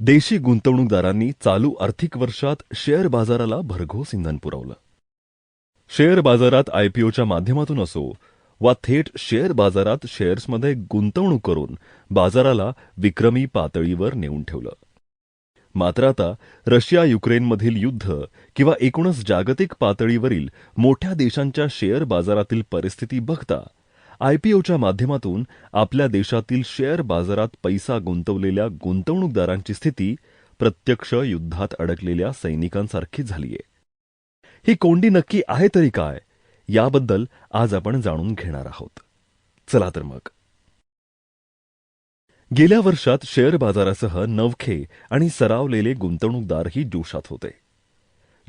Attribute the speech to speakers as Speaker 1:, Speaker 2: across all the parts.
Speaker 1: देशी गुंतवणूकदारांनी चालू आर्थिक वर्षात शेअर बाजाराला भरघोस इंधन पुरवलं. शेअर बाजारात आयपीओच्या माध्यमातून असो वा थेट शेअर बाजारात शेअर्समध्ये गुंतवणूक करून बाजाराला विक्रमी पातळीवर नेऊन ठेवलं. मात्र आता रशिया युक्रेनमधील युद्ध किंवा एकूणच जागतिक पातळीवरील मोठ्या देशांच्या शेअर बाजारातील परिस्थिती बघता आयपीओच्या माध्यमातून आपल्या देशातील शेअर बाजारात पैसा गुंतवलेल्या गुंतवणूकदारांची स्थिती प्रत्यक्ष युद्धात अडकलेल्या सैनिकांसारखी झालीय. ही कोंडी नक्की आहे तरी काय याबद्दल आज आपण जाणून घेणार आहोत. चला तर मग. गेल्या वर्षात शेअर बाजारासह नवखे आणि सरावलेले गुंतवणूकदारही जोशात होते.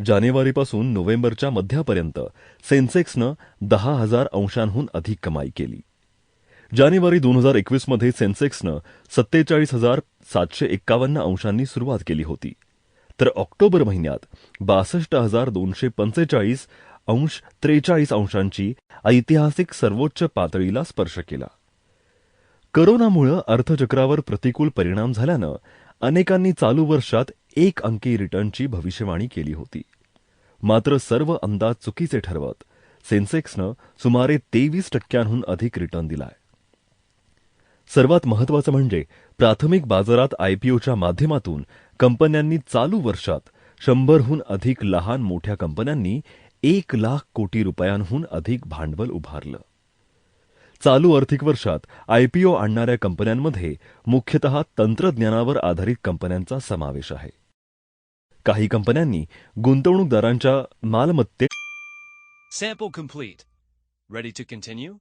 Speaker 1: जानेवारीपासून नोव्हेंबरच्या मध्यापर्यंत सेन्सेक्सनं दहा हजार अंशांहून अधिक कमाई केली. जानेवारी दोन हजार एकवीसमध्ये सेन्सेक्सनं सत्तेचाळीस हजार सातशे एक्कावन्न अंशांनी सुरुवात केली होती. तर ऑक्टोबर महिन्यात बासष्ट हजार दोनशे पंचेचाळीस अंश त्रेचाळीस अंशांची ऐतिहासिक सर्वोच्च पातळीला स्पर्श केला. करोनामुळं अर्थचक्रावर प्रतिकूल परिणाम झाल्यानं अनेकांनी चालू वर्षात एक अंकी रिटर्नची भविष्यवाणी केली होती. मात्र सर्व अंदाज चुकीचे ठरवत सेन्सेक्सनं सुमारे तेवीस टक्क्यांहून अधिक रिटर्न दिलाय. सर्वात महत्वाचं म्हणजे प्राथमिक बाजारात आयपीओच्या माध्यमातून कंपन्यांनी चालू वर्षात शंभरहून अधिक लहान मोठ्या कंपन्यांनी एक लाख कोटी रुपयांहून अधिक भांडवल उभारलं. चालू आर्थिक वर्षात आयपीओ आणणाऱ्या कंपन्यांमध्ये मुख्यतः तंत्रज्ञानावर आधारित कंपन्यांचा समावेश आहे. काही कंपन्यांनी गुंतवणूकदारांच्या मालमत्ते
Speaker 2: Sample complete. Ready to continue?